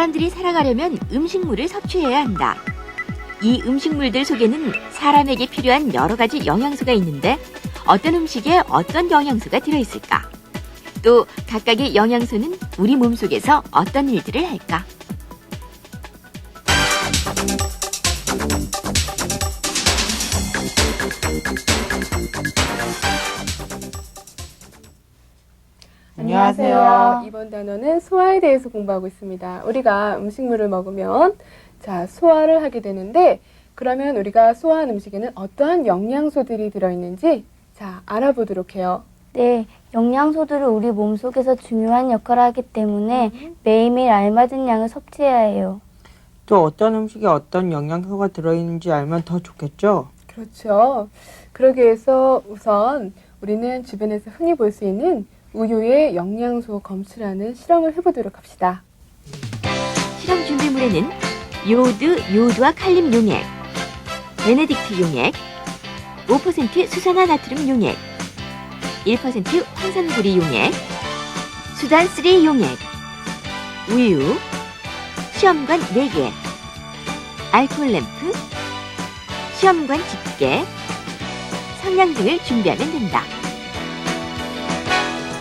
사람들이 살아가려면 음식물을 섭취해야 한다. 이 음식물들 속에는 사람에게 필요한 여러 가지 영양소가 있는데 어떤 음식에 어떤 영양소가 들어있을까? 또 각각의 영양소는 우리 몸 속에서 어떤 일들을 할까? 안녕하세요. 이번 단어는 소화에 대해서 공부하고 있습니다. 우리가 음식물을 먹으면 자, 소화를 하게 되는데 그러면 우리가 소화한 음식에는 어떠한 영양소들이 들어있는지 자, 알아보도록 해요. 네, 영양소들은 우리 몸 속에서 중요한 역할을 하기 때문에 매일매일 알맞은 양을 섭취해야 해요. 또 어떤 음식에 어떤 영양소가 들어있는지 알면 더 좋겠죠? 그렇죠. 그러기 위해서 우선 우리는 주변에서 흔히 볼 수 있는 우유의 영양소 검출하는 실험을 해보도록 합시다. 실험 준비물에는 요오드, 요오드와 칼륨 용액, 베네딕트 용액, 5% 수산화 나트륨 용액, 1% 황산구리 용액, 수단 3 용액, 우유, 시험관 4개, 알코올 램프, 시험관 집게, 성냥 등을 준비하면 된다.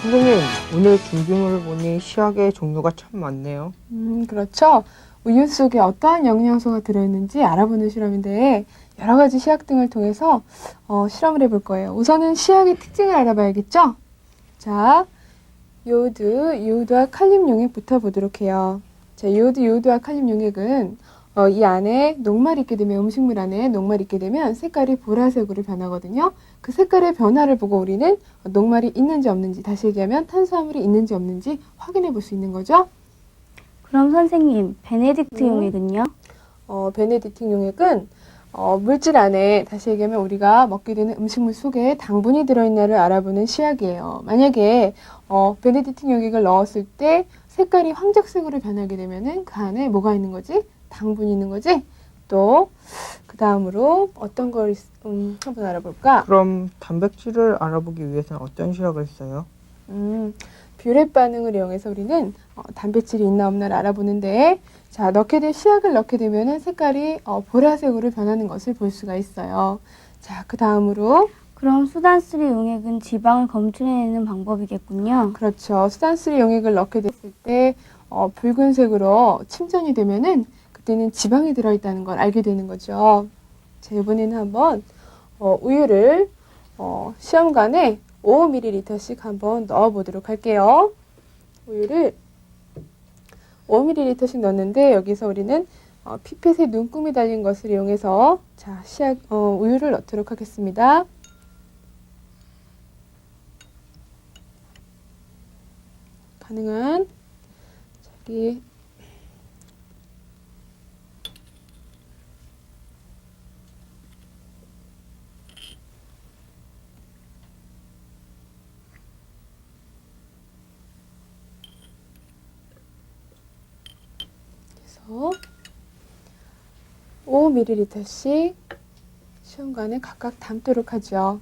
선생님, 오늘 준비물을 보니 시약의 종류가 참 많네요. 음, 그렇죠. 우유 속에 어떠한 영양소가 들어있는지 알아보는 실험인데 여러 가지 시약 등을 통해서 어, 실험을 해볼 거예요. 우선은 시약의 특징을 알아봐야겠죠? 자, 요오드, 요오드와 칼륨 용액부터 보도록 해요. 자, 요오드, 요오드와 칼륨 용액은 어, 이 안에 녹말이 있게 되면 음식물 안에 녹말이 있게 되면 색깔이 보라색으로 변하거든요. 그 색깔의 변화를 보고 우리는 녹말이 있는지 없는지 다시 얘기하면 탄수화물이 있는지 없는지 확인해 볼 수 있는 거죠. 그럼 선생님, 베네딕트 음. 용액은요? 어, 베네딕틴 용액은 어, 물질 안에 다시 얘기하면 우리가 먹게 되는 음식물 속에 당분이 들어있나를 알아보는 시약이에요. 만약에 어, 베네딕틴 용액을 넣었을 때 색깔이 황적색으로 변하게 되면은 그 안에 뭐가 있는 거지? 당분이 있는 거지? 또 그 다음으로 어떤 걸 있- 음, 한번 알아볼까? 그럼 단백질을 알아보기 위해서는 어떤 시약을 써요? 음, 뷰렛 반응을 이용해서 우리는 어, 단백질이 있나 없나를 알아보는데 자 넣게 된 시약을 넣게 되면은 색깔이 어, 보라색으로 변하는 것을 볼 수가 있어요. 자 그 다음으로 그럼 수단3 용액은 지방을 검출해내는 방법이겠군요. 그렇죠 수단쓰리 용액을 넣게 됐을 때 어, 붉은색으로 침전이 되면은 그때는 지방이 들어있다는 걸 알게 되는 거죠. 자 이번에는 한번 어, 우유를 어, 시험관에 5ml씩 한번 넣어보도록 할게요. 우유를 5ml씩 넣었는데 여기서 우리는 어, 피펫에 눈금이 달린 것을 이용해서 자 시약 어, 우유를 넣도록 하겠습니다. 가능한 저기 그래서 5ml씩 시험관에 각각 담도록 하죠.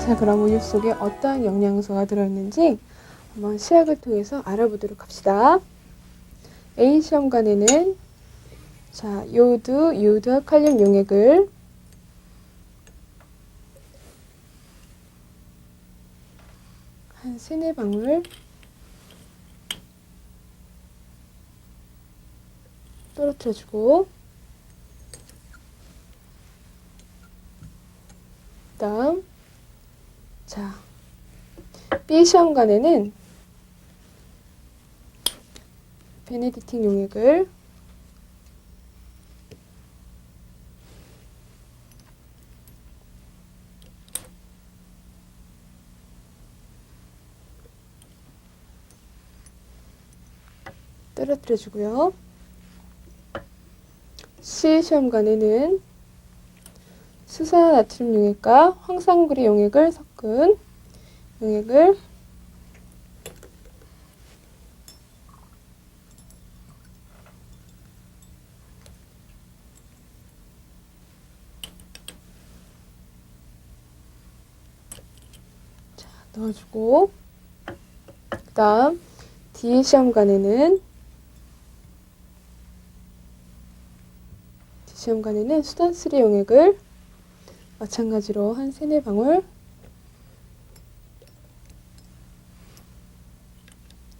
자, 그럼 우유 속에 어떠한 영양소가 들어있는지 한번 시약을 통해서 알아보도록 합시다. A 시험관에는 자, 요오드, 요오드와 칼륨 용액을 한 세네 방울 떨어뜨려주고 그다음 자 B 시험관에는 베네딕틴 용액을 떨어뜨려 주고요. C 시험관에는 수산 나트륨 용액과 황산구리 용액을 섞은 용액을 넣어주고 그 다음 D 시험관에는 시험관에는 수단3 용액을 마찬가지로 한 세네 방울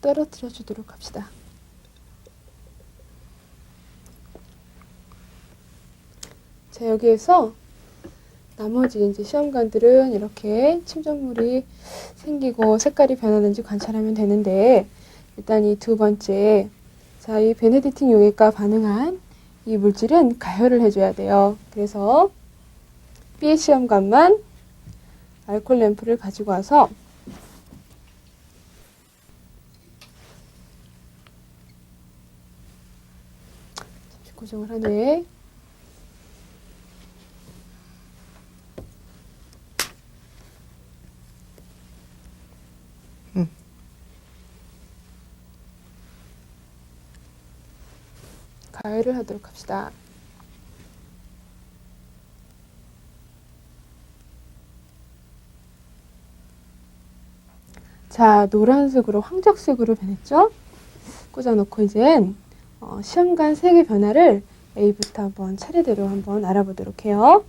떨어뜨려 주도록 합시다. 자, 여기에서 나머지 이제 시험관들은 이렇게 침전물이 생기고 색깔이 변하는지 관찰하면 되는데 일단 이 두 번째 자, 이 베네딕틴 용액과 반응한 이 물질은 가열을 해줘야 돼요. 그래서 B 시험관만 알콜 램프를 가지고 와서 고정을 하네. 가열을 하도록 합시다. 자, 노란색으로 황적색으로 변했죠? 꽂아놓고 이젠 어, 시험관 색의 변화를 A부터 한번 차례대로 한번 알아보도록 해요.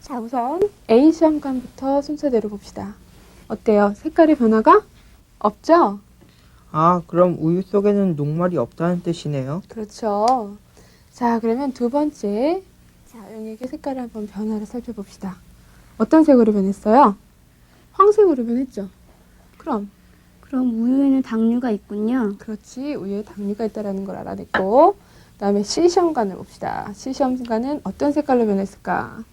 자, 우선 A 시험관부터 순서대로 봅시다. 어때요? 색깔의 변화가 없죠? 아, 그럼 우유 속에는 녹말이 없다는 뜻이네요. 그렇죠. 자, 그러면 두 번째. 자, 용액의 색깔을 한번 변화를 살펴봅시다. 어떤 색으로 변했어요? 황색으로 변했죠? 그럼, 그럼 우유에는 당류가 있군요. 그렇지. 우유에 당류가 있다는 걸 알아냈고, 그 다음에 C 시험관을 봅시다. 시험관은 어떤 색깔로 변했을까?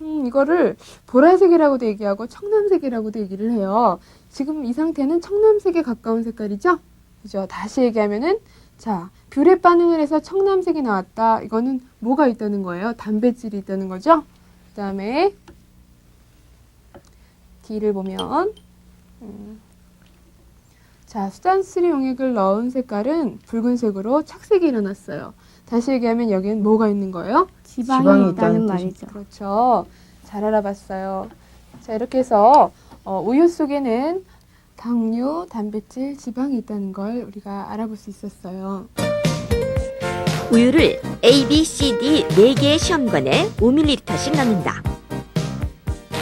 음, 이거를 보라색이라고도 얘기하고 청남색이라고도 얘기를 해요. 지금 이 상태는 청남색에 가까운 색깔이죠? 그죠? 다시 얘기하면은, 자, 뷰레 반응을 해서 청남색이 나왔다. 이거는 뭐가 있다는 거예요? 단백질이 있다는 거죠? 그 다음에 D를 보면, 음, 자, 수단3 용액을 넣은 색깔은 붉은색으로 착색이 일어났어요. 다시 얘기하면 여기는 뭐가 있는 거예요? 지방이, 지방이 있다는 말이죠. 그렇죠. 잘 알아봤어요. 자, 이렇게 해서 어, 우유 속에는 당류, 단백질, 지방이 있다는 걸 우리가 알아볼 수 있었어요. 우유를 A, B, C, D 4개의 시험관에 5ml씩 넣는다.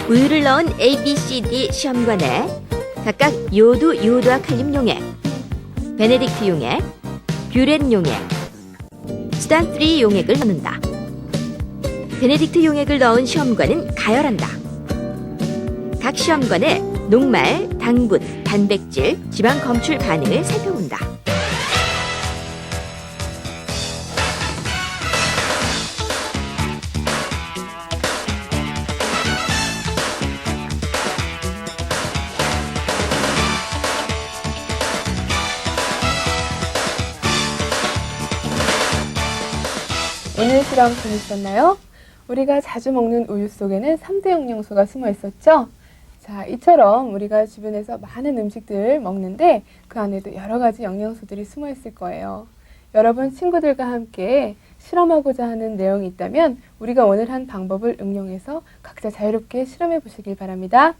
우유를 넣은 A, B, C, D 시험관에 각각 요오드, 요오드와 칼륨 용액, 베네딕트 용액, 뷰렌 용액, 수단3 용액을 넣는다. 베네딕트 용액을 넣은 시험관은 가열한다. 각 시험관의 녹말, 당분, 단백질, 지방 검출 반응을 살펴본다. 오늘 실험 재밌었나요? 우리가 자주 먹는 우유 속에는 3대 영양소가 숨어 있었죠? 자, 이처럼 우리가 주변에서 많은 음식들 먹는데 그 안에도 여러 가지 영양소들이 숨어 있을 거예요. 여러분 친구들과 함께 실험하고자 하는 내용이 있다면 우리가 오늘 한 방법을 응용해서 각자 자유롭게 실험해 보시길 바랍니다.